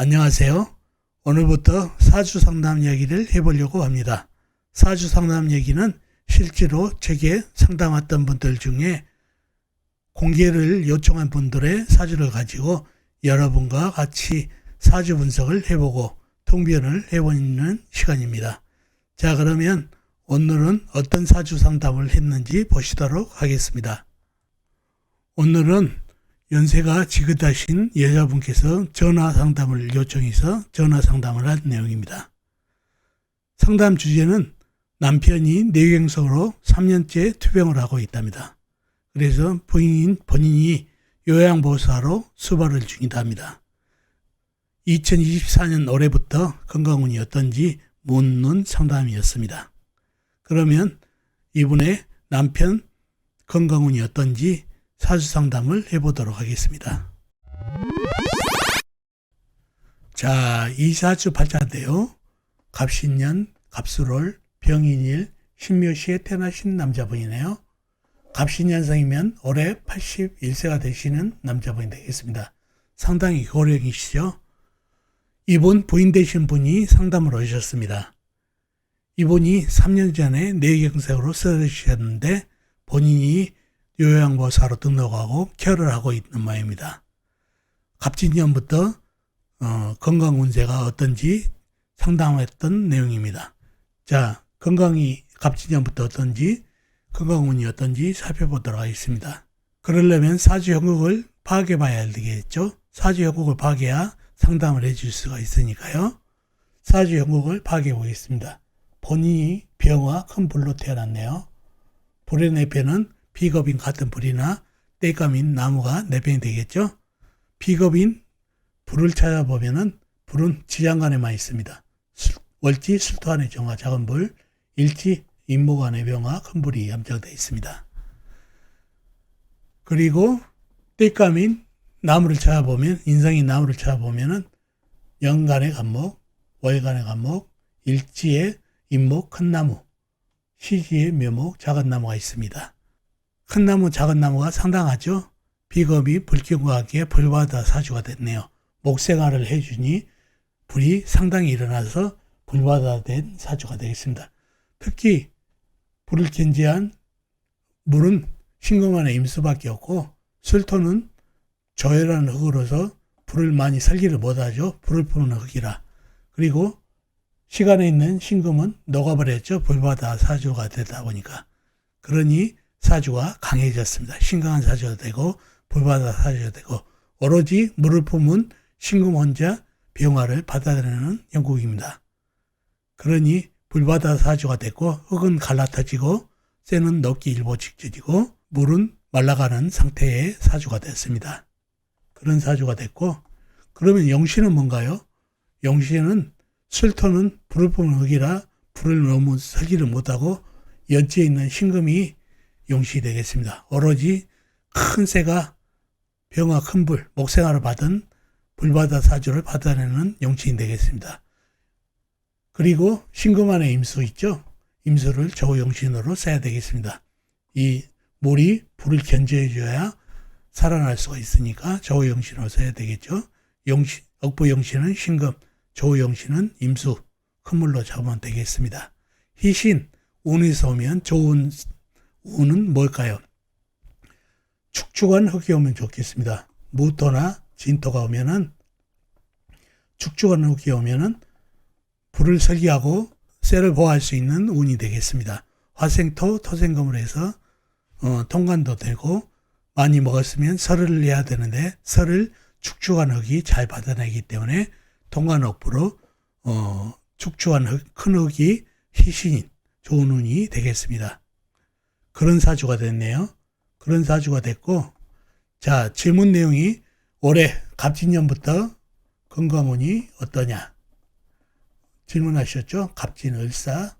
안녕하세요. 오늘부터 사주 상담 얘기를 해보려고 합니다. 사주 상담 얘기는 실제로 제게 상담 왔던 분들 중에 공개를 요청한 분들의 사주를 가지고 여러분과 같이 사주 분석을 해보고 통변을 해보는 시간입니다. 자, 그러면 오늘은 어떤 사주 상담을 했는지 보시도록 하겠습니다. 오늘은 연세가 지긋하신 여자분께서 전화 상담을 요청해서 전화 상담을 한 내용입니다. 상담 주제는 남편이 뇌경색으로 3년째 투병을 하고 있답니다. 그래서 본인, 본인이 요양보호사로 수발을 중이다 합니다. 2024년 올해부터 건강운이 어떤지 묻는 상담이었습니다. 그러면 이분의 남편 건강운이 어떤지 사주 상담을 해보도록 하겠습니다. 자, 이 사주 팔자인데요. 갑신년, 갑수롤, 병인일, 신묘시에 태어나신 남자분이네요. 갑신년생이면 올해 81세가 되시는 남자분이 되겠습니다. 상당히 고령이시죠? 이분 부인 되신 분이 상담을 오셨습니다. 이분이 3년 전에 뇌경색으로 쓰러지셨는데 본인이 요양보호사로 등록하고 케어를 하고 있는 모양입니다. 갑진년부터 어, 건강 문제가 어떤지 상담했던 내용입니다. 자, 건강이 갑진년부터 어떤지 건강 운이 어떤지 살펴보도록 하겠습니다. 그러려면 사주 형국을 파악해 봐야 되겠죠. 사주 형국을 파악해야 상담을 해줄 수가 있으니까요. 사주 형국을 파악해 보겠습니다. 본인이 병화 큰 불로 태어났네요. 불의 내편은 비겁인 같은 불이나 떼감인 나무가 내변이 되겠죠. 비겁인 불을 찾아보면은 불은 지장간에만 있습니다. 월지 술토안의 정화 작은 불, 일지 임목안의 병화 큰 불이 염장되어 있습니다. 그리고 떼감인 나무를 찾아보면 인성인 나무를 찾아보면은 영간의 간목, 월간의 간목, 일지의 임목 큰 나무, 시지의 묘목 작은 나무가 있습니다. 큰 나무, 작은 나무가 상당하죠. 비겁이 불경과 함께 불바다 사주가 됐네요. 목생활을 해주니 불이 상당히 일어나서 불바다 된 사주가 되겠습니다. 특히 불을 견제한 물은 신금안의 임수밖에 없고 술토는 조열한 흙으로서 불을 많이 살기를 못하죠. 불을 푸는 흙이라. 그리고 시간에 있는 신금은 녹아버렸죠. 불바다 사주가 되다 보니까. 그러니 사주가 강해졌습니다. 신강한 사주가 되고 불바다 사주가 되고 오로지 물을 품은 신금 혼자 병화를 받아들이는 영국입니다. 그러니 불바다 사주가 됐고 흙은 갈라터지고 쇠는 녹기 일보 직전이고 물은 말라가는 상태의 사주가 됐습니다. 그런 사주가 됐고 그러면 영신은 뭔가요? 영신은 술토는 불을 뿜는 흙이라 불을 너무 설기를 못하고 연지에 있는 신금이 용시 되겠습니다. 오로지 큰 새가 병화 큰 불, 목생활을 받은 불바다 사주를 받아내는 용치인 되겠습니다. 그리고 신금안의 임수 있죠? 임수를 조용신으로 써야 되겠습니다. 이 물이 불을 견제해줘야 살아날 수가 있으니까 조용신으로 써야 되겠죠? 용신, 억부용신은 신금, 조용신은 임수, 큰 물로 잡으면 되겠습니다. 희신, 운에서 오면 좋은 운은 뭘까요? 축축한 흙이 오면 좋겠습니다. 무토나 진토가 오면은 축축한 흙이 오면은 불을 설계하고 쇠를 보호할 수 있는 운이 되겠습니다. 화생토, 토생금을 해서 어, 통관도 되고 많이 먹었으면 설을 내야 되는데 설을 축축한 흙이 잘 받아내기 때문에 통관옥부로 어, 축축한 흙, 큰 흙이 희신인 좋은 운이 되겠습니다. 그런 사주가 됐네요. 그런 사주가 됐고 자 질문 내용이 올해 갑진년부터 건강운이 어떠냐 질문하셨죠? 갑진을사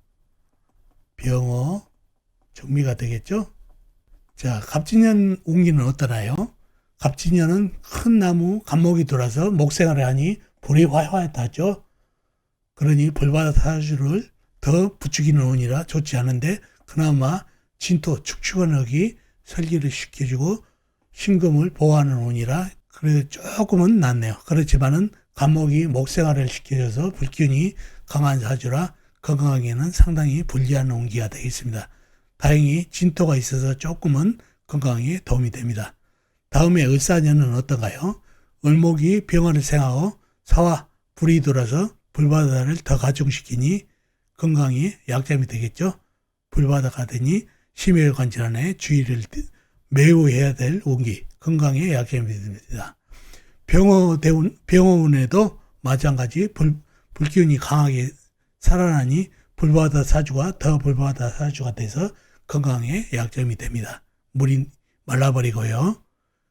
병어 정미가 되겠죠? 자 갑진년 운기는 어떠나요? 갑진년은 큰 나무 감목이 돌아서 목생활을 하니 불이 화화했다죠. 그러니 불바다 사주를 더 부추기는 운이라 좋지 않은데 그나마 진토 축축한 흙이 설기를 시켜주고 신금을 보호하는 운이라 그래도 조금은 낫네요. 그렇지만은 간목이 목생활을 시켜줘서 불균이 강한 사주라 건강에는 상당히 불리한 운기가 되겠습니다. 다행히 진토가 있어서 조금은 건강에 도움이 됩니다. 다음에 을사년은 어떤가요? 을목이 병화를 생하고 사와 불이 돌아서 불바다를 더 가중시키니 건강에 약점이 되겠죠. 불바다가 되니 심혈관 질환에 주의를 매우 해야 될 운기, 건강에 약점이 됩니다. 병어대운, 병어운에도 마찬가지 불, 불기운이 강하게 살아나니 불바다 사주가 더 불바다 사주가 돼서 건강에 약점이 됩니다. 물이 말라버리고요.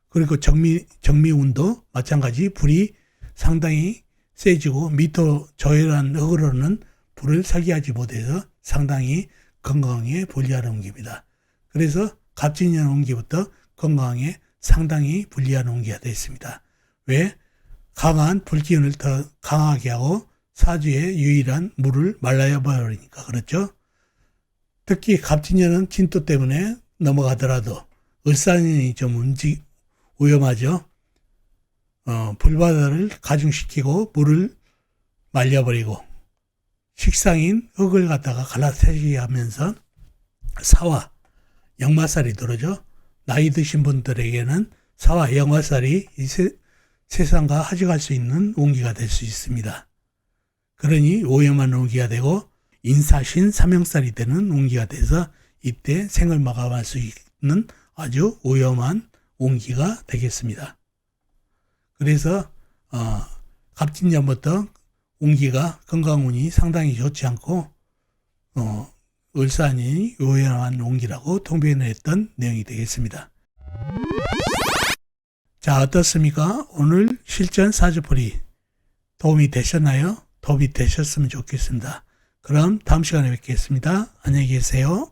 그리고 정미, 정미운도 마찬가지 불이 상당히 세지고 미토 저열한 흙으로는 불을 사기하지 못해서 상당히 건강에 불리한 운기입니다. 그래서 갑진년 운기부터 건강에 상당히 불리한 운기가 됐습니다. 왜? 강한 불기운을 더 강하게 하고 사주의 유일한 물을 말라야 버리니까 그렇죠. 특히 갑진년은 진토 때문에 넘어가더라도 을사년이 좀 움직 위험하죠. 어, 불바다를 가중시키고 물을 말려버리고 식상인 흙을 갖다가 갈라세게 하면서 사와 역마살이 들어죠. 나이 드신 분들에게는 사와 역마살이 이 세, 세상과 하직할 수 있는 운기가 될 수 있습니다. 그러니 오염한 운기가 되고 인사신 삼형살이 되는 운기가 돼서 이때 생을 마감할 수 있는 아주 오염한 운기가 되겠습니다. 그래서 어, 갑진년부터 운기가 건강운이 상당히 좋지 않고 어, 을산이 오염한 운기라고 통변을 했던 내용이 되겠습니다. 자 어떻습니까? 오늘 실전 사주풀이 도움이 되셨나요? 도움이 되셨으면 좋겠습니다. 그럼 다음 시간에 뵙겠습니다. 안녕히 계세요.